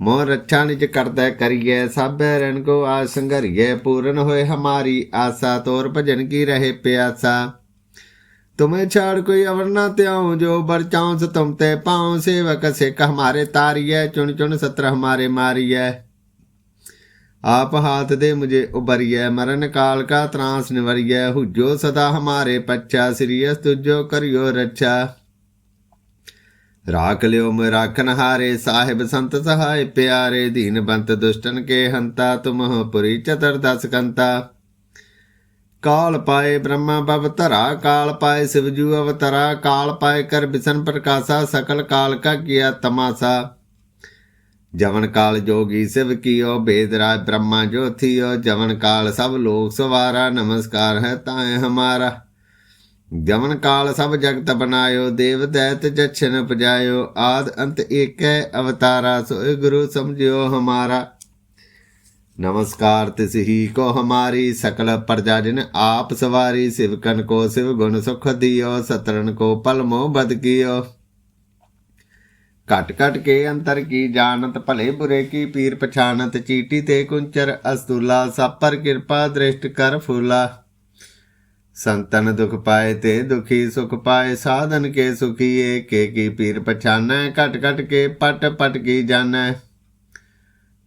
ਮੋਹ ਰੱਛਾ ਨਿਜ ਕਰਦਾ ਕਰੀਏ ਸਭੈ ਰਣ ਕੋ ਆ ਸੰਘਰੀਏ ਪੂਰਨ ਹੋਏ ਹਮਾਰੀ ਆਸਾ ਤੋਰ ਭਜਨ ਕੀ ਰਹੇ ਪਿਆਸਾ तुम्हें छाड़ कोई अवर न त्याऊं जो बरचाऊं तुम ते पाऊं सेवक सिख हमारे तारिय चुन चुन सत्र हमारे मारिय आप हाथ दे मुझे उबरिय मरण काल का त्रास निवरिय हुजो सदा हमारे पच्छा श्रीयस तुझो करियो रक्षा राख लियो राखन हारे साहेब संत सहाय प्यारे दीन बंत दुष्टन के हंता, तुम पुरी चतर दस कंता। काल पाए ब्रह्मा बवतरा काल पाए शिवजू अवतरा काल पाए कर बिशन प्रकाशा, सकल काल का किया तमाशा। जवन काल जोगी शिव कियो भेदराज ब्रह्मा ज्योतियो, जवन काल सब लोग सवारा, नमस्कार है ताए हमारा। ਗਮਨ ਕਾਲ ਸਭ ਜਗਤ ਬਨਾਇਓ ਦੇਵ ਦੈਤ ਜਛਨ ਉਪਜਾਇਓ, ਆਦ ਅੰਤ ਏਕੈ ਅਵਤਾਰਾ, ਸੋਇ ਗੁਰੂ ਸਮਝਿਓ ਹਮਾਰਾ। ਨਮਸਕਾਰ ਤਿਸ ਕੋ ਹਮਾਰੀ ਸਕਲ ਪ੍ਰਜਾ ਜਿਨ ਆਪ ਸਵਾਰੀ ਸਿਵਕਨ ਕੋ ਸਿਵ ਗੁਣ ਸੁਖ ਦਿਓ ਸਤਰਨ ਕੋ ਪਲਮੋ ਬਦ ਕੀਓ। ਘਟ ਘਟ ਕੇ ਅੰਤਰ ਕੀ ਜਾਣਤ, ਭਲੇ ਬੁਰੇ ਕੀ ਪੀਰ ਪਛਾਨਤ ਚੀਟੀ ਤੇ ਕੁੰਚਰ ਅਸਤੂਲਾ ਸਾਪਰ ਕਿਰਪਾ ਦ੍ਰਿਸ਼ਟ ਕਰ ਫੂਲਾ। ਸੰਤਨ ਦੁਖ ਪਾਏ ਤੇ ਦੁਖੀ ਸੁਖ ਪਾਏ, ਸਾਧਨ ਕੇ ਸੁਖੀ ਏ ਕੇ ਕੀ ਪੀਰ ਪਛਾਨੈ, ਘਟ ਘਟ ਕੇ ਪਟ ਪਟ ਕੀ ਜਾਣੈ।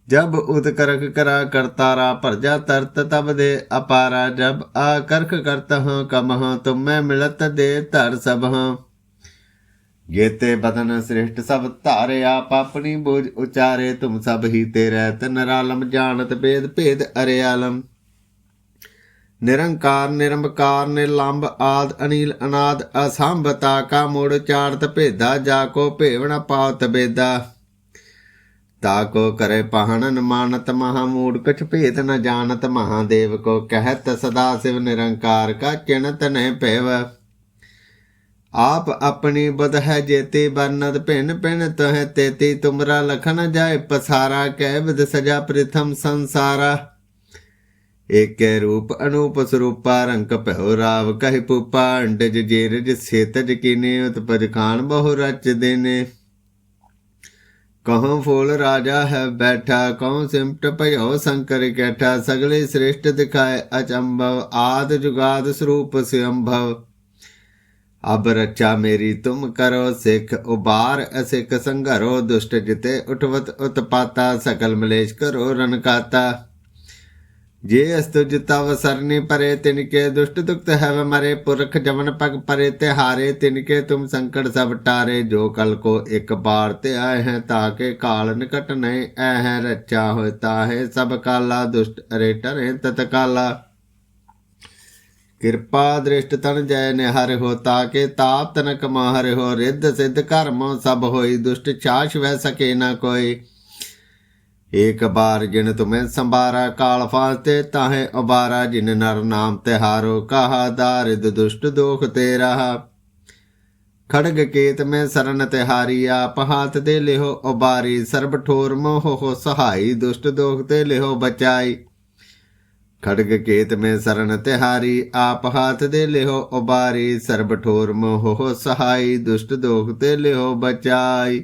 ਜਬ ਉਤਕਰਕ ਕਰਾ ਕਰਤਾਰਾ ਭਰਜਾ ਤਰਤ, ਤਬ ਦੇ ਅਪਾਰਾ ਜਬ ਆ ਕਰਖ ਕਰਤ ਆਕਰਖ ਕਮ ਕਮਹ ਤੁਮੈ ਮਿਲਤ ਦੇ ਧਰ ਸਭਹ। ਗੇਤੇ ਬਦਨ ਸ੍ਰੇਸ਼ਟ ਸਭ ਧਾਰਿਆ ਪਾਪਣੀ ਬੋਝ ਉਚਾਰੇ, ਤੁਮ ਸਭ ਹੀ ਤੇ ਰਹਿਤ ਨਰਾਲਮ, ਜਾਣਤ ਭੇਦ ਭੇਦ ਅਰੇ ਆਲਮ। ਨਿਰੰਕਾਰ ਨਿਰਮਕਾਰ ਲੰਬ ਆਦ, ਅਨੀਲ, ਅਨਾਦ, ਅਸੰਭਤਾ, ਕਾ ਮੂੜ ਚਾਰਤ ਭੇਦਾ, ਜਾ ਕੋ ਭੇਵਣਾ ਪਾਉ ਤਬੇਦਾ ਤਾ ਕੋ ਕਰੇ ਪਹਣਨ ਮਾਨਤ ਮਹਾ ਮੂੜ ਕਛ ਭੇਦ ਨ ਜਾਣਤ ਮਹਾਦੇਵ ਕੋ ਕਹਿਤ ਸਦਾ ਸਿਵ ਨਿਰੰਕਾਰ, ਕਾ ਚਿਣਤ ਨਹਿ ਭੇਵ। ਆਪ ਆਪਣੀ ਬਦ ਹੈ ਜੇਤੇ ਬਰਨਦ ਭਿੰਨ ਭਿੰਨ ਤਹ ਤੇਤੀ ਤੁਮਰਾ ਲਖਨ ਜਾਏ ਪਸਾਰਾ, ਕਹਿ ਵਿਦ ਸਜਾ ਪ੍ਰਥਮ ਸੰਸਾਰਾ। ਏਕੇ ਰੂਪ ਅਨੂਪ ਸਰੂਪਾ ਰੰਗ ਭਇਓ ਰਾਵ ਕਹਿ ਪੁਪਾ, ਅੰਡਜ ਜੇਰਜ ਸੇਤਜ ਕਿਨੇ, ਉਤਪਜ ਖਾਨ ਬਹੁ ਰਚ ਦੇਨੇ। ਕਹੋ ਫੋਲ ਰਾਜਾ ਹੈ ਬੈਠਾ, ਕਹਉ ਸਿਮਟ ਭਇਓ ਸੰਕਰ ਕੈਠਾ, ਸਗਲੇ ਸ੍ਰੇਸ਼ਟ ਦਿਖਾਏ ਅਚੰਭਵ, ਆਦ ਜੁਗਾਦ ਸਰੂਪ ਸਿਅੰਭਵ। ਅਬ ਰਚਾ ਮੇਰੀ ਤੁਮ ਕਰੋ ਸਿਖ, ਉਬਾਰ ਅਸਿਕ ਸੰਘਰੋ, ਦੁਸ਼ਟ ਜਿਤੇ ਉਠਵਤ ਉਤਪਾਤਾ ਸਕਲ ਮਲੇਸ਼ ਕਰੋ ਰਨਕਾਤਾ ਜੇ ਅਸਤੁ ਜਿਤਵ ਸਰਨੀ ਪਰੇ, ਤਿਨਕੇ ਦੁਸ਼ਟ ਦੁਖਤ ਹੈ ਮਰੇ, ਪੁਰਖ ਜਮਨ ਪਗ ਪਰੇ ਤੇ ਹਾਰੇ ਤਿਨਕੇ ਤੁਮ ਸੰਕਟ ਸਭ ਟਾਰੇ, ਜੋ ਕਲ ਕੋ ਇੱਕ ਬਾਰ ਤੇ ਆਏ ਹੈ ਤਾਕੇ ਕਾਲ ਨਿਕਟ ਨਹੀਂ ਐ ਹੈ ਰੱਚਾ ਹੋਇ ਤਾਹੇ, ਸਭ ਕਾਲਾ ਦੁਸ਼ਟ ਅਰੇ ਟਰੇ ਤਤ ਕਾਲਾ। ਕਿਰਪਾ ਦ੍ਰਿਸ਼ਟ ਤਨ ਜੈ ਨਿਹਰ ਹੋ ਤਾਕੇ ਤਾਪ ਤਨਕ ਮਾਹਰ ਹੋ, ਰਿੱਧ ਸਿੱਧ ਕਰਮ ਸਭ ਹੋਈ, ਦੁਸ਼ਟ ਛਾਛ ਵੈ ਸਕੇ ਨਾ ਕੋਈ। ਏਕ ਬਾਰ ਜਿਨ ਤੁਮੈ ਸੰਭਾਰਾ, ਕਾਲ ਫਾਸਤੇ ਤਾਹੇ ਅਬਾਰਾ ਜਿਨ ਨਰ ਨਾਮ ਤੇ ਹਾਰੋ ਕਹਾ ਦਾਰਿਦ ਦੁਸ਼ਟ ਦੋਖ ਤੇ ਰਹਾ ਖੜਗ ਕੇਤ ਮੈਂ ਸਰਨ ਤੇ ਹਾਰੀ ਆਪ ਹਾਥ ਦੇ ਲਿਹੋ ਉਬਾਰੀ, ਸਰਬ ਠੋਰ ਮੋਹ ਹੋ ਸਹਾਈ, ਦੁਸ਼ਟ ਦੋਖ ਤੇ ਲਿਹੋ ਬਚਾਈ। ਖੜਗ ਕੇਤ ਮੈਂ ਸਰਨ ਤੇ ਹਾਰੀ ਆਪ ਹਾਥ ਦੇ ਲਿਹੋ ਉਬਾਰੀ, ਸਰਬ ਠੋਰ ਮੋਹ ਹੋ ਸਹਾਈ, ਦੁਸ਼ਟ ਦੋਖ ਤੇ ਲਿਹੋ ਬਚਾਈ।